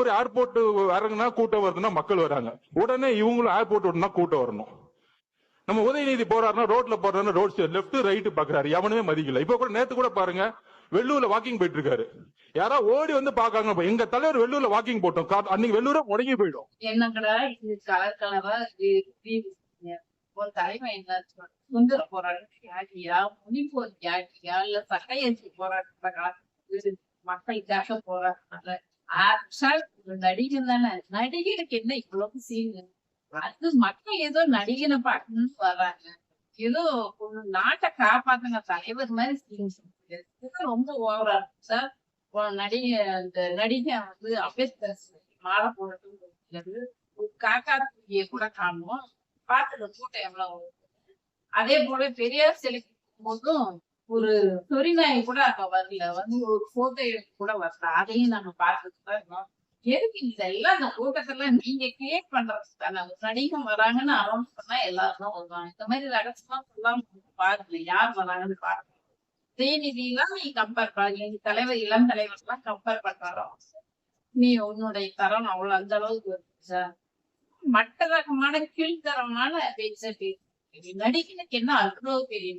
ஒரு ஏர்போர்ட் இறங்குனா கூட்டம் வருதுன்னா மக்கள் வராங்க. உடனே இவங்களும் ஏர்போர்ட் விடனா கூட்டம் வரணும். நம்ம உதயநிதி போறாருன்னா ரோட்ல போறாருன்னா ரோட் லெஃப்ட் ரைட் பாக்குறாரு. எவனுமே மதிக்கல. இப்ப கூட நேத்து கூட பாருங்க வெள்ளூர்ல வாக்கிங் போயிட்டு இருக்காரு. யாரா ஓடி வந்து பாக்காங்க எங்க தலைவர் வெள்ளூர்ல வாக்கிங் போட்டோம். அன்னைக்கு வெள்ளூர முடங்கி போயிடும். என்னங்கடா இது கலர் கலரா இது இப்படி என்ன சுந்தர இல்ல சட்டையரிசி மக்களுக்காக போராட்டம் சார் ஒரு நடிகன் தானே. நடிகனுக்கு என்ன இவ்வளவு சீன் அது மக்கள் ஏதோ நடிகனை பார்க்கணும்னு வர்றாங்க ஏதோ நாட்டை காப்பாத்துங்க தலைவர் மாதிரி scenes இருக்கு. இது ரொம்ப ஓவரா இருக்கு சார் நடிகை அந்த நடிகை வந்து அம்பேத்கர் மாலை போடட்டும் ஒரு காக்கா குருவியை கூட காணுவோம். பார்த்துக்க கூட்டம் எவ்வளவு வருது. அதே போல பெரியார் சிலைக்கு போதும் ஒரு சொரிநாய் கூட அங்க வரல. வந்து ஒரு போட்டோ கூட வரல. அதையும் நம்ம பார்த்துட்டு தான் எதுக்கு இதெல்லாம் இந்த கூட்டத்தெல்லாம் நீங்க கிரியேட் பண்றது தானே? ஒரு நடிகன் வராங்கன்னு அனௌன்ஸ் பண்ணா எல்லாரும் வருவாங்க. இந்த மாதிரி ரகசியமா சொல்லாம பாருங்க. யார் வராங்கன்னு பாருங்க. உதயநிதி எல்லாம் நீ கம்பேர் பண்ணி எங்க தலைவர் இளம் தலைவர் எல்லாம் கம்பேர் பண்றாரோ? நீ உன்னுடைய தரம் அவ்வளவு அந்த அளவுக்கு வருது மட்ட ரகமான கீழ்த்தரமான பேச்ச பேசு நடிகனுக்கு என்ன அவ்வளவு பெரிய